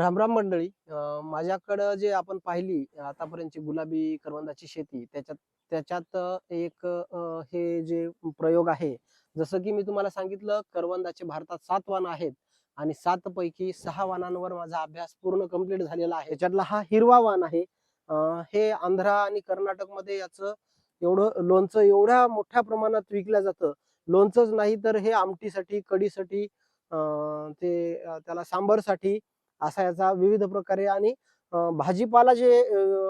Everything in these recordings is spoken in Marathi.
रामराम मंडळी. माझ्याकडं जे आपण पाहिली आतापर्यंतची गुलाबी करवंदाची शेती त्याच्यात त्याच्यात एक हे जे प्रयोग आहे. जसं की मी तुम्हाला सांगितलं करवंदाचे भारतात सात वाण आहेत आणि सात पैकी सहा वाणांवर माझा अभ्यास पूर्ण कंप्लीट झालेला आहे. त्याच्यातला हा हिरवा वाण आहे. हे आंध्रा आणि कर्नाटकमध्ये याचं एवढं लोणचं एवढ्या मोठ्या प्रमाणात विकलं जातं. लोणचंच नाही तर हे आमटीसाठी कढीसाठी ते त्याला सांबरसाठी असा याचा विविध प्रकारे आणि भाजीपाला जे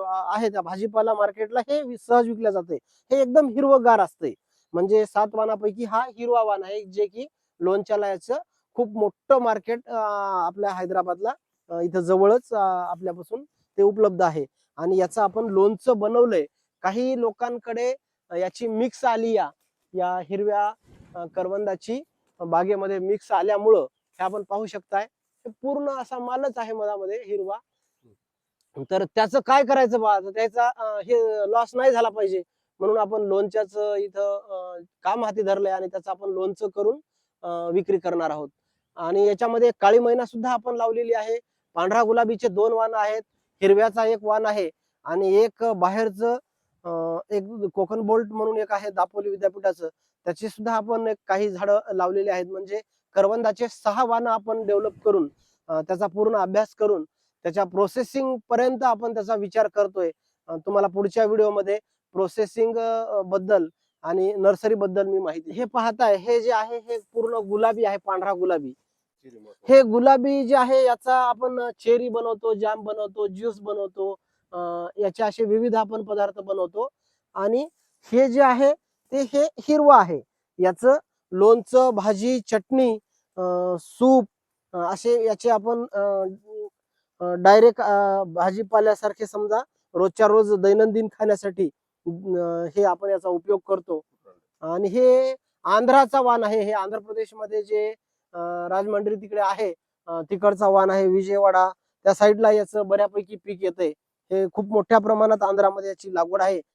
आहे त्या भाजीपाला मार्केटला हे सहज विकल्या जाते. हे एकदम हिरवगार असते. म्हणजे सात वानापैकी हा हिरवा वाण आहे जे की लोणच्याला याचं खूप मोठं मार्केट आपल्या हैदराबादला इथं जवळच आपल्यापासून ते उपलब्ध आहे. आणि याचं आपण लोणचं बनवलंय. काही लोकांकडे याची मिक्स आली या हिरव्या करवंदाची बागेमध्ये मिक्स आल्यामुळं हे आपण पाहू शकताय. पूर्ण असा मालच आहे मधामध्ये हिरवा. तर त्याचं काय करायचं बा? त्याचा हे लॉस नाही झाला पाहिजे. म्हणून आपण लोणच्याचं इथं काम हाती धरलंय आणि त्याचं आपण लोणचं करून विक्री करणार आहोत. आणि याच्यामध्ये काळी मैना सुद्धा आपण लावलेली आहे. पांढरा गुलाबीचे दोन वाण आहेत. हिरव्याचा एक वाण आहे. आणि एक बाहेरचं एक कोकण बोल्ट म्हणून एक आहे दापोली विद्यापीठाचं. त्याची सुद्धा आपण काही झाडं लावलेली आहेत. म्हणजे करवंदाचे सहा वाहनं आपण डेव्हलप करून त्याचा पूर्ण अभ्यास करून त्याच्या प्रोसेसिंग पर्यंत आपण त्याचा विचार करतोय. तुम्हाला पुढच्या व्हिडिओमध्ये प्रोसेसिंगबद्दल आणि नर्सरी बद्दल मी माहिती हे पाहताय हे जे आहे हे पूर्ण गुलाबी आहे पांढरा गुलाबी. हे गुलाबी जे आहे याचा आपण चेरी बनवतो जाम बनवतो ज्यूस बनवतो याचे असे विविध आपण पदार्थ बनवतो. आणि हे जे आहे ते हे हिरवं आहे. याचं लोणचं भाजी चटणी अं, सूप असे याचे आपण डायरेक्ट भाजीपाल्यासारखे समजा रोजच्या रोज दैनंदिन खाण्यासाठी हे आपण याचा उपयोग करतो. आणि हे आंध्राचा वाण आहे. हे आंध्र प्रदेशमध्ये जे राजमंडळी तिकडे आहे तिकडचा वाण आहे विजयवाडा. त्या साईडला याचं बऱ्यापैकी पीक येते हे खूप मोठ्या प्रमाणात आंध्रामध्ये याची लागवड आहे.